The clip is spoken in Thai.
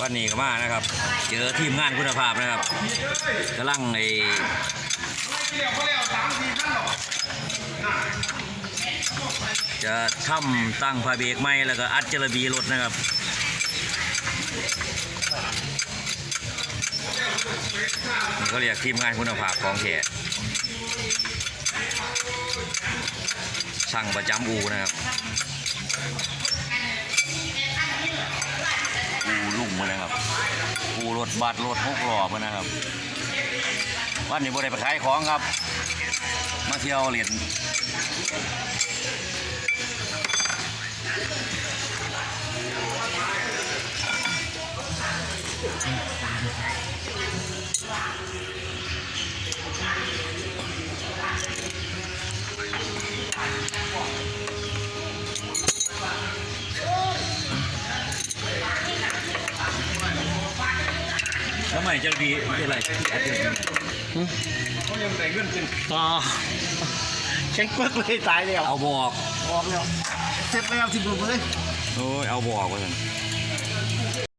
วันนี้ก็มานะครับ เจอทีมงานคุณภาพนะครับกำลังไอจะทำตั้งพาเบรกไม้แล้วก็อัดจระบีรถนะครับนี่ก็เรียกทีมงานคุณภาพของแท้ช่างประจำอูนะครับ อูลุ่ มมาเลยครับอูรถบัสรถหกล้อมานะครับวันนี้บ่ได้ไปขายของครับ มาเที่ยวเหรียญ ทำไมจะดีเป็นไรอัดเดือนต่อเช็งเปิกเลยตายแล้วเอาบอกออกแล้วเสร็จแล้วที่บุกเลยโอ้ยเอาบอกว่าสัน